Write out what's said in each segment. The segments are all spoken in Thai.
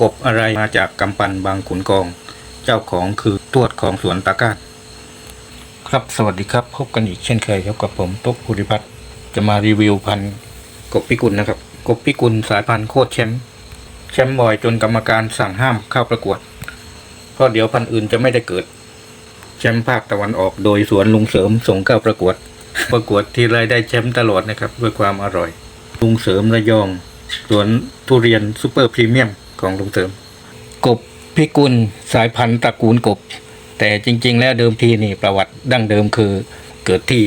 กบอะไรมาจากกำปันบางขุนกอง เจ้าของคือตวดของสวนตากาศครับสวัสดีครับ พบกันอีกเช่นเคยครับกับผมตุ๊กภูริพัฒน์จะมารีวิวพันธุ์กบพิกุลนะครับ กบพิกุลสายพันธุ์โคตรแชมป์แชมป์บ่อยจนกรรมการสั่งห้ามเข้าประกวด เพราะเดี๋ยวพันธุ์อื่นจะไม่ได้เกิด แชมป์ภาคตะวันออกโดยสวนลุงเสริมส่งเข้าประกวด ประกวดทีไรได้แชมป์ตลอดนะครับด้วยความอร่อย ลุงเสริมระยอง สวนทุเรียนซูเปอร์พรีเมียม ของลุงเสริม กบพิกุลสายพันธุ์ตระกูลกบ แต่จริง ๆ แล้วเดิมทีนี่ประวัติดั้งเดิมคือเกิดที่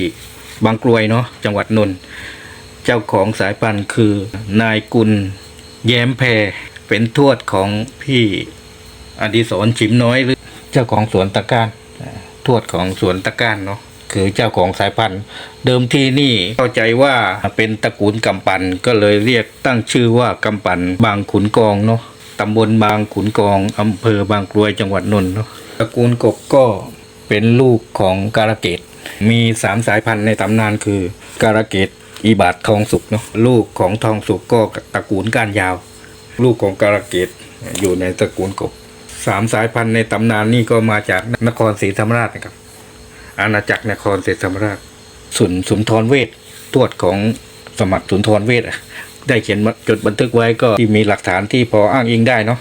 บางกรวยเนาะจังหวัดนนท์เจ้าของสายพันธุ์คือนายกุลแย้มแพรเป็นทวดของพี่อดิศรฉิมน้อยหรือเจ้าของสวนตะการอ่าทวดของสวนตะการเนาะคือเจ้าของสายพันธุ์ เดิมทีนี่เข้าใจว่าเป็นตระกูลกำปันก็เลยเรียกตั้งชื่อว่ากำปันบางขุนกองเนาะ ตำบลบางขุนกองอำเภอบางกรวยจังหวัดนนท์เนาะตระกูลกบก็เป็นลูกของการะเกดมีสามสายพันธุ์ในตำนานคือการะเกดอีบาททองสุกเนาะลูกของทองสุกก็ตระกูลก้านยาว ลูกของการะเกดอยู่ในตระกูลกบสามสายพันธุ์ในตำนานนี่ก็มาจากนครศรีธรรมราชนะครับ อาณาจักรนครศรีธรรมราชสุนสุนทรเวทตวจของสมัครสุนทรเวทอะ ได้เขียนจดบันทึกไว้ก็ที่มีหลักฐานที่พออ้างอิงได้เนาะ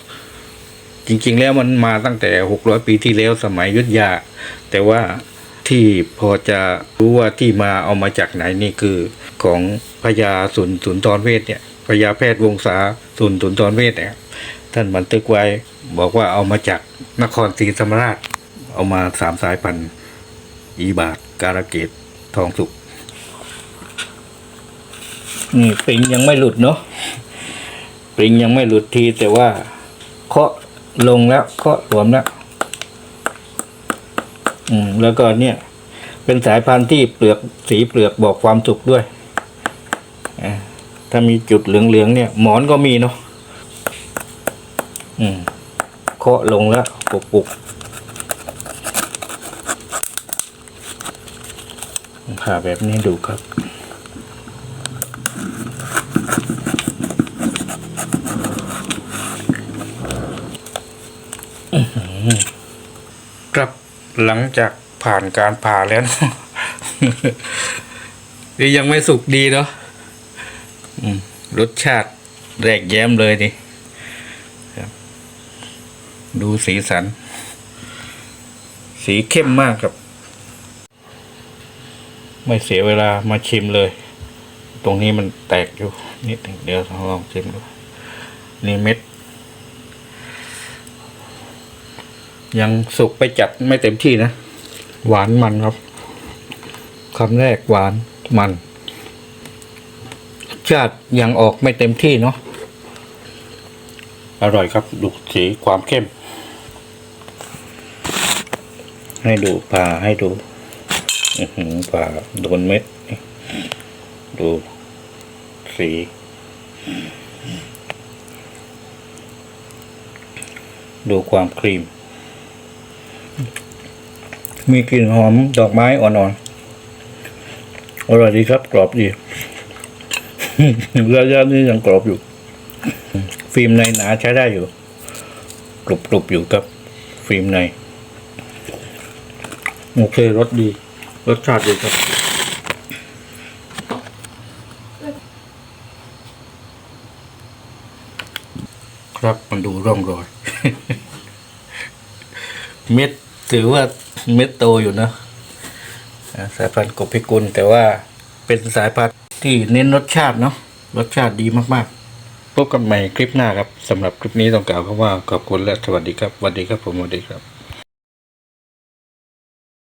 จริงๆแล้วมันมาตั้งแต่หกร้อยปีที่แล้วสมัยยุทธยา แต่ว่าที่พอจะรู้ว่าที่มาเอามาจากไหนนี่คือของพญาสุนสุนทรเวทเนี่ยพญาแพทย์วงศาสุนสุนทรเวทเนี่ยท่านบันทึกไว้บอกว่าเอามาจากนครศรีธรรมราช เอามาสามสายพันธุ์อีบาทการะเกดทองสุก นี่ปริงยังไม่หลุดเนาะปริงยังไม่หลุดทีแต่ว่าเคาะลงแล้วเคาะหลวมแล้วอืม แล้วก็เนี่ย เป็นสายพันธุ์ที่เปลือกสีเปลือกบอกความสุขด้วยถ้ามีจุดเหลืองๆเนี่ย หมอนก็มีเนาะอืมเคาะลงแล้วปุกปุกๆผ่าแบบนี้ดูครับ อื้อหือครับ หลังจากผ่านการผ่าแล้วนี่ยังไม่สุกดีเนาะรสชาติแรกแย้มเลยนี่ดูสีสัน สีเข้มมากครับ ไม่เสียเวลามาชิมเลย ตรงนี้มันแตกอยู่นิดเดี๋ยวลองชิมดูนี่เม็ด ยังสุกไปจัดไม่เต็มที่นะ หวานมันครับคำแรกหวานมันชาติยังออกไม่เต็มที่เนาะอร่อยครับ ดูสีความเข้ม ให้ดูผ่าให้ดูอื้อหือผ่าโดนเม็ด ดูสีดูความครีม มีกลิ่นหอมดอกไม้อ่อนๆ อร่อยดีครับ กรอบดีระยะนี้ยังกรอบอยู่ ฟิล์มในหนาใช้ได้อยู่ กรุบๆอยู่ครับ ฟิล์มใน โอเครสดี รสชาติดีครับ ครับมันดูร่องรอย เม็ด ถือว่าเม็ดโตอยู่นะสายพันธุ์กบพิกุลแต่ว่าเป็นสายพันธุ์ที่เน้นรสชาติเนาะรสชาติดีมากๆพบกันใหม่คลิปหน้าครับสำหรับคลิปนี้ต้องกล่าวคำว่าขอบคุณและสวัสดีครับสวัสดีครับผมสวัสดีครับ